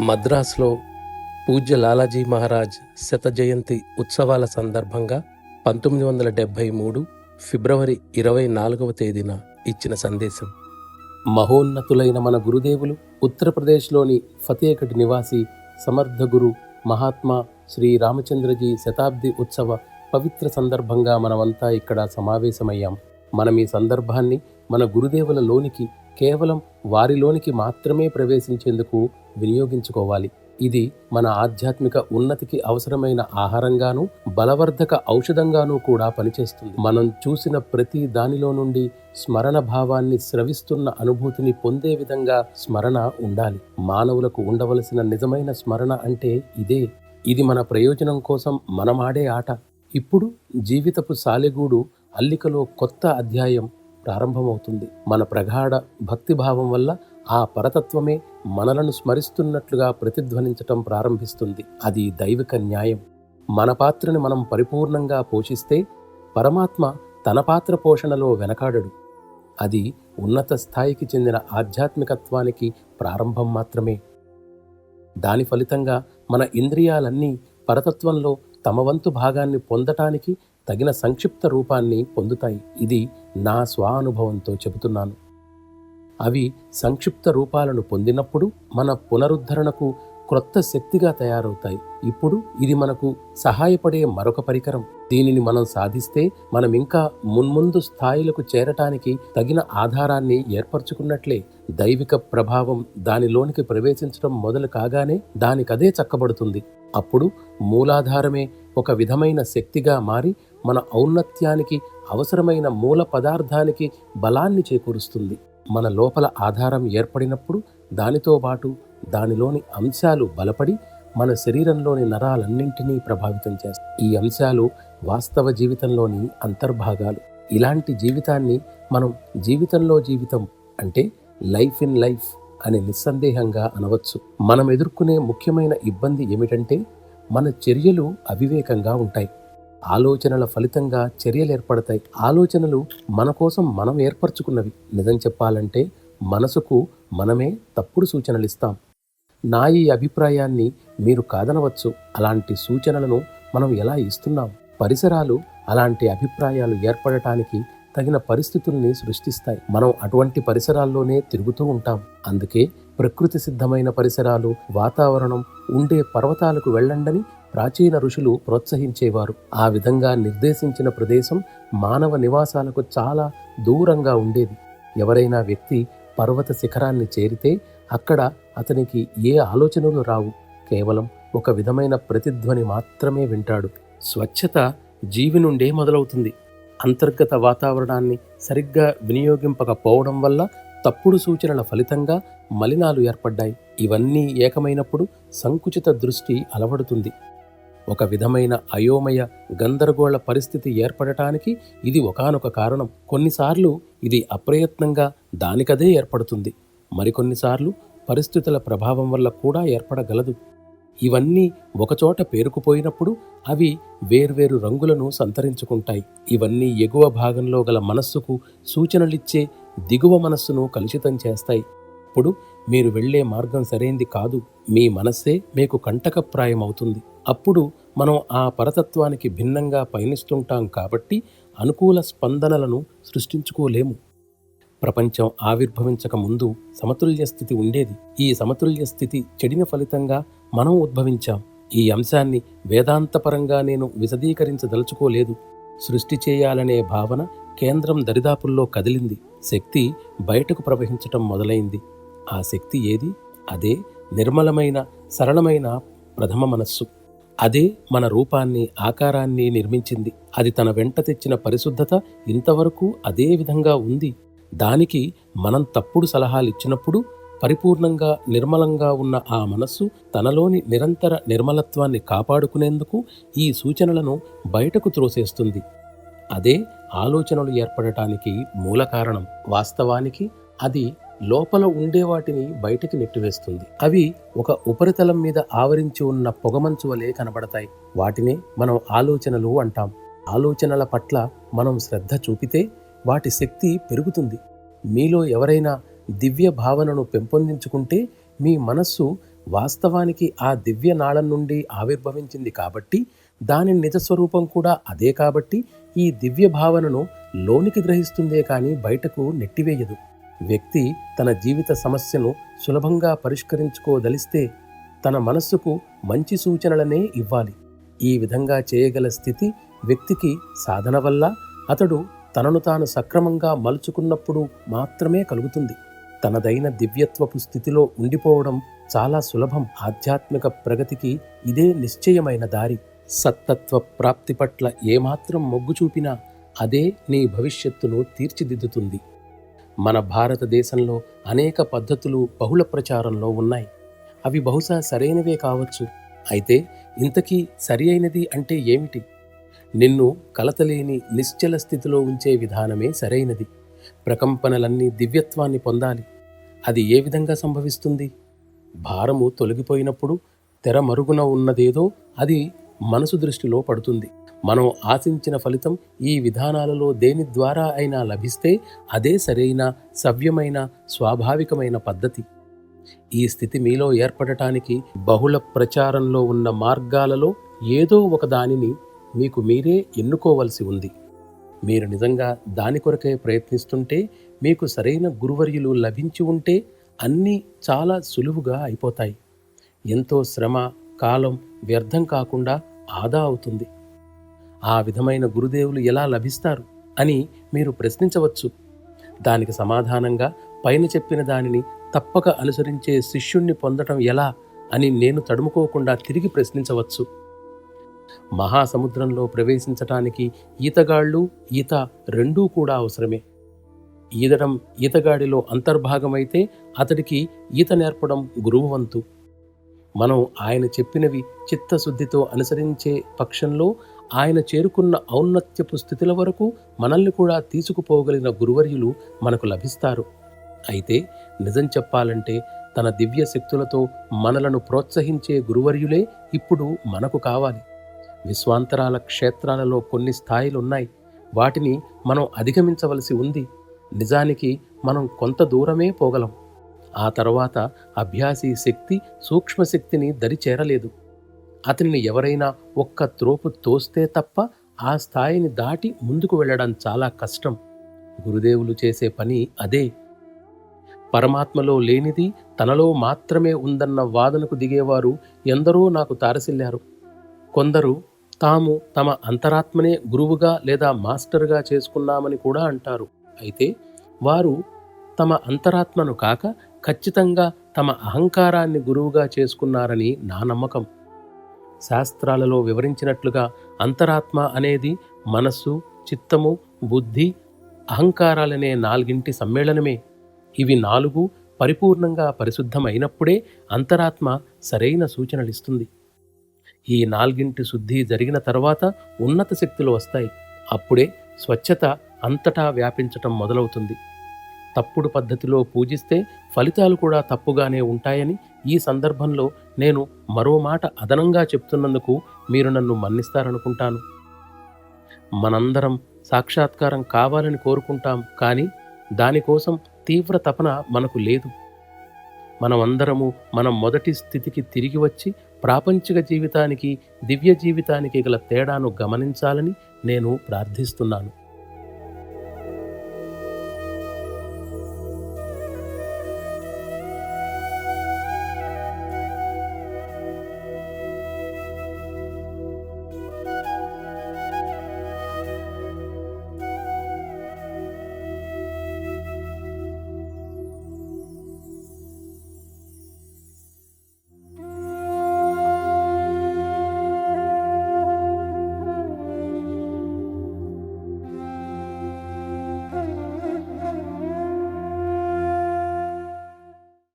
మద్రాసులో పూజ్య లాలాజీ మహారాజ్ శత జయంతి ఉత్సవాల సందర్భంగా పంతొమ్మిది వందల డెబ్భై మూడు ఫిబ్రవరి ఇరవై నాలుగవ తేదీన ఇచ్చిన సందేశం. మహోన్నతులైన మన గురుదేవులు ఉత్తరప్రదేశ్లోని ఫతేకటి నివాసి సమర్థ గురు మహాత్మా శ్రీ రామచంద్రజీ శతాబ్ది ఉత్సవ పవిత్ర సందర్భంగా మనమంతా ఇక్కడ సమావేశమయ్యాం. మనం ఈ సందర్భాన్ని మన గురుదేవుల లోనికి కేవలం వారిలోనికి మాత్రమే ప్రవేశించేందుకు వినియోగించుకోవాలి. ఇది మన ఆధ్యాత్మిక ఉన్నతికి అవసరమైన ఆహారంగాను బలవర్ధక ఔషధంగాను కూడా పనిచేస్తుంది. మనం చూసిన ప్రతి దానిలో నుండి స్మరణ భావాన్ని స్రవిస్తున్న అనుభూతిని పొందే విధంగా స్మరణ ఉండాలి. మానవులకు ఉండవలసిన నిజమైన స్మరణ అంటే ఇదే. ఇది మన ప్రయోజనం కోసం మనమాడే ఆట. ఇప్పుడు జీవితపు సాలెగూడు అల్లికలో కొత్త అధ్యాయం. ప్రారంభమవుతుంది. మన ప్రగాఢ భక్తిభావం వల్ల ఆ పరతత్వమే మనలను స్మరిస్తున్నట్లుగా ప్రతిధ్వనించటం ప్రారంభిస్తుంది. అది దైవిక న్యాయం. మన పాత్రని మనం పరిపూర్ణంగా పోషిస్తే పరమాత్మ తన పాత్ర పోషణలో వెనకాడడు. అది ఉన్నత స్థాయికి చెందిన ఆధ్యాత్మికత్వానికి ప్రారంభం మాత్రమే. దాని ఫలితంగా మన ఇంద్రియాలన్నీ పరతత్వంలో తమ వంతు భాగాన్ని పొందటానికి తగిన సంక్షిప్త రూపాన్ని పొందుతాయి. ఇది నా స్వానుభవంతో చెబుతున్నాను. అవి సంక్షిప్త రూపాలను పొందినప్పుడు మన పునరుద్ధరణకు క్రొత్త శక్తిగా తయారవుతాయి. ఇప్పుడు ఇది మనకు సహాయపడే మరొక పరికరం. దీనిని మనం సాధిస్తే మనం ఇంకా మున్ముందు స్థాయిలకు చేరటానికి తగిన ఆధారాన్ని ఏర్పరచుకున్నట్లే దైవిక ప్రభావం దానిలోనికి ప్రవేశించడం మొదలు కాగానే దానికదే చక్కబడుతుంది. అప్పుడు మూలాధారమే ఒక విధమైన శక్తిగా మారి మన ఔన్నత్యానికి అవసరమైన మూల పదార్థానికి బలాన్ని చేకూరుస్తుంది. మన లోపల ఆధారం ఏర్పడినప్పుడు దానితో పాటు దానిలోని అంశాలు బలపడి మన శరీరంలోని నరాలన్నింటినీ ప్రభావితం చేస్తాయి. ఈ అంశాలు వాస్తవ జీవితంలోని అంతర్భాగాలు. ఇలాంటి జీవితాన్ని మనం జీవితంలో జీవితం అంటే లైఫ్ ఇన్ లైఫ్ అని నిస్సందేహంగా అనవచ్చు. మనం ఎదుర్కొనే ముఖ్యమైన ఇబ్బంది ఏమిటంటే మన చర్యలు అవివేకంగా ఉంటాయి. ఆలోచనల ఫలితంగా చర్యలు ఏర్పడతాయి. ఆలోచనలు మన కోసం మనం ఏర్పరచుకున్నవి. నిజం చెప్పాలంటే మనసుకు మనమే తప్పుడు సూచనలు ఇస్తాం. నా ఈ అభిప్రాయాన్ని మీరు కాదనవచ్చు. అలాంటి సూచనలను మనం ఎలా ఇస్తున్నాం? పరిసరాలు అలాంటి అభిప్రాయాలు ఏర్పడటానికి తగిన పరిస్థితుల్ని సృష్టిస్తాయి. మనం అటువంటి పరిసరాల్లోనే తిరుగుతూ ఉంటాం. అందుకే ప్రకృతి సిద్ధమైన పరిసరాలు వాతావరణం ఉండే పర్వతాలకు వెళ్ళండని ప్రాచీన ఋషులు ప్రోత్సహించేవారు. ఆ విధంగా నిర్దేశించిన ప్రదేశం మానవ నివాసాలకు చాలా దూరంగా ఉండేది. ఎవరైనా వ్యక్తి పర్వత శిఖరాన్ని చేరితే అక్కడ అతనికి ఏ ఆలోచనలు రావు. కేవలం ఒక విధమైన ప్రతిధ్వని మాత్రమే వింటాడు. స్వచ్ఛత జీవి నుండే మొదలవుతుంది. అంతర్గత వాతావరణాన్ని సరిగ్గా వినియోగింపకపోవడం వల్ల తప్పుడు సూచనల ఫలితంగా మలినాలు ఏర్పడ్డాయి. ఇవన్నీ ఏకమైనప్పుడు సంకుచిత దృష్టి అలవడుతుంది. ఒక విధమైన అయోమయ గందరగోళ పరిస్థితి ఏర్పడటానికి ఇది ఒకానొక కారణం. కొన్నిసార్లు ఇది అప్రయత్నంగా దానికదే ఏర్పడుతుంది. మరికొన్నిసార్లు పరిస్థితుల ప్రభావం వల్ల కూడా ఏర్పడగలదు. ఇవన్నీ ఒకచోట పేరుకుపోయినప్పుడు అవి వేర్వేరు రంగులను సంతరించుకుంటాయి. ఇవన్నీ ఎగువ భాగంలో గల మనస్సుకు సూచనలిచ్చే దిగువ మనస్సును కలుషితం చేస్తాయి. అప్పుడు మీరు వెళ్ళే మార్గం సరైంది కాదు. మీ మనస్సే మీకు కంటకప్రాయం అవుతుంది అప్పుడు మనం ఆ పరతత్వానికి భిన్నంగా పయనిస్తుంటాం కాబట్టి అనుకూల స్పందనలను సృష్టించుకోలేము. ప్రపంచం ఆవిర్భవించక ముందు సమతుల్య స్థితి ఉండేది. ఈ సమతుల్య స్థితి చెడిన ఫలితంగా మనం ఉద్భవించాం. ఈ అంశాన్ని వేదాంతపరంగా నేను విశదీకరించదలుచుకోలేదు. సృష్టి చేయాలనే భావన కేంద్రం దరిదాపుల్లో కదిలింది. శక్తి బయటకు ప్రవహించటం మొదలైంది. ఆ శక్తి ఏది? అదే నిర్మలమైన సరళమైన ప్రథమ మనస్సు. అదే మన రూపాన్ని ఆకారాన్ని నిర్మించింది. అది తన వెంట తెచ్చిన పరిశుద్ధత ఇంతవరకు అదే విధంగా ఉంది. దానికి మనం తప్పుడు సలహాలు ఇచ్చినప్పుడు పరిపూర్ణంగా నిర్మలంగా ఉన్న ఆ మనస్సు తనలోని నిరంతర నిర్మలత్వాన్ని కాపాడుకునేందుకు ఈ సూచనలను బయటకు త్రోసేస్తుంది. అదే ఆలోచనలు ఏర్పడటానికి మూల కారణం. వాస్తవానికి అది లోపల ఉండే వాటిని బయటికి నెట్టివేస్తుంది. అవి ఒక ఉపరితలం మీద ఆవరించి ఉన్న పొగమంచు వలె కనబడతాయి. వాటినే మనం ఆలోచనలు అంటాం. ఆలోచనల పట్ల మనం శ్రద్ధ చూపితే వాటి శక్తి పెరుగుతుంది. మీలో ఎవరైనా దివ్య భావనను పెంపొందించుకుంటే మీ మనస్సు వాస్తవానికి ఆ దివ్య నాళం నుండి ఆవిర్భవించింది కాబట్టి దాని నిజస్వరూపం కూడా అదే కాబట్టి ఈ దివ్య భావనను లోనికి గ్రహిస్తుందే కానీ బయటకు నెట్టివేయదు. వ్యక్తి తన జీవిత సమస్యను సులభంగా పరిష్కరించుకోదలిస్తే తన మనస్సుకు మంచి సూచనలనే ఇవ్వాలి. ఈ విధంగా చేయగల స్థితి వ్యక్తికి సాధన వల్ల అతడు తనను తాను సక్రమంగా మలుచుకున్నప్పుడు మాత్రమే కలుగుతుంది. తనదైన దివ్యత్వపు స్థితిలో ఉండిపోవడం చాలా సులభం. ఆధ్యాత్మిక ప్రగతికి ఇదే నిశ్చయమైన దారి. సత్తత్వ ప్రాప్తి పట్ల ఏమాత్రం మొగ్గు చూపినా అదే నీ భవిష్యత్తును తీర్చిదిద్దుతుంది. మన భారతదేశంలో అనేక పద్ధతులు బహుళ ప్రచారంలో ఉన్నాయి. అవి బహుశా సరైనవే కావచ్చు. అయితే ఇంతకీ సరి అయినది అంటే ఏమిటి? నిన్ను కలతలేని నిశ్చల స్థితిలో ఉంచే విధానమే సరైనది. ప్రకంపనలన్నీ దివ్యత్వాన్ని పొందాలి. అది ఏ విధంగా సంభవిస్తుంది? భారము తొలగిపోయినప్పుడు తెర మరుగున ఉన్నదేదో అది మనసు దృష్టిలో పడుతుంది. మనం ఆశించిన ఫలితం ఈ విధానాలలో దేని ద్వారా అయినా లభిస్తే అదే సరైన సవ్యమైన స్వాభావికమైన పద్ధతి. ఈ స్థితి మీలో ఏర్పడటానికి బహుళ ప్రచారంలో ఉన్న మార్గాలలో ఏదో ఒక దానిని మీకు మీరే ఎన్నుకోవలసి ఉంది. మీరు నిజంగా దాని కొరకే ప్రయత్నిస్తుంటే మీకు సరైన గురువర్యులు లభించి ఉంటే అన్నీ చాలా సులువుగా అయిపోతాయి. ఎంతో శ్రమ కాలం వ్యర్థం కాకుండా ఆదా అవుతుంది. ఆ విధమైన గురుదేవులు ఎలా లభిస్తారు అని మీరు ప్రశ్నించవచ్చు. దానికి సమాధానంగా పైన చెప్పిన దానిని తప్పక అనుసరించే శిష్యుణ్ణి పొందటం ఎలా అని నేను తడుముకోకుండా తిరిగి ప్రశ్నించవచ్చు. మహాసముద్రంలో ప్రవేశించటానికి ఈతగాళ్ళు ఈత రెండూ కూడా అవసరమే. ఈదడం ఈతగాడిలో అంతర్భాగమైతే అతడికి ఈత నేర్పడం గురువువంతు. మనం ఆయన చెప్పినవి చిత్తశుద్ధితో అనుసరించే పక్షంలో ఆయన చేరుకున్న ఔన్నత్యపు స్థితుల వరకు మనల్ని కూడా తీసుకుపోగలిగిన గురువర్యులు మనకు లభిస్తారు. అయితే నిజం చెప్పాలంటే తన దివ్య శక్తులతో మనలను ప్రోత్సహించే గురువర్యులే ఇప్పుడు మనకు కావాలి. విశ్వాంతరాల క్షేత్రాలలో కొన్ని స్థాయిలు ఉన్నాయి వాటిని మనం అధిగమించవలసి ఉంది. నిజానికి మనం కొంత దూరమే పోగలం. ఆ తర్వాత అభ్యాసి శక్తి సూక్ష్మశక్తిని దరి చేరలేదు. అతనిని ఎవరైనా ఒక్క త్రోపు తోస్తే తప్ప ఆ స్థాయిని దాటి ముందుకు వెళ్ళడం చాలా కష్టం. గురుదేవులు చేసే పని అదే. పరమాత్మలో లేనిది తనలో మాత్రమే ఉందన్న వాదనకు దిగేవారు ఎందరో నాకు తారసిల్లారు. కొందరు తాము తమ అంతరాత్మనే గురువుగా లేదా మాస్టర్గా చేసుకున్నామని కూడా అంటారు. అయితే వారు తమ అంతరాత్మను కాక ఖచ్చితంగా తమ అహంకారాన్ని గురువుగా చేసుకున్నారని నా నమ్మకం. శాస్త్రాలలో వివరించినట్లుగా అంతరాత్మ అనేది మనస్సు చిత్తము బుద్ధి అహంకారాలనే నాలుగింటి సమ్మేళనమే. ఇవి నాలుగు పరిపూర్ణంగా పరిశుద్ధమైనప్పుడే అంతరాత్మ సరైన సూచనలిస్తుంది. ఈ నాలుగింటి శుద్ధి జరిగిన తర్వాత ఉన్నత శక్తులు వస్తాయి. అప్పుడే స్వచ్ఛత అంతటా వ్యాపించటం మొదలవుతుంది. తప్పుడు పద్ధతిలో పూజిస్తే ఫలితాలు కూడా తప్పుగానే ఉంటాయని ఈ సందర్భంలో నేను మరో మాట అదనంగా చెప్తున్నందుకు మీరు నన్ను మన్నిస్తారనుకుంటాను. మనందరం సాక్షాత్కారం కావాలని కోరుకుంటాం కానీ దానికోసం తీవ్ర తపన మనకు లేదు. మనమందరము మన మొదటి స్థితికి తిరిగి వచ్చి ప్రాపంచిక జీవితానికి దివ్య జీవితానికి గల తేడాను గమనించాలని నేను ప్రార్థిస్తున్నాను.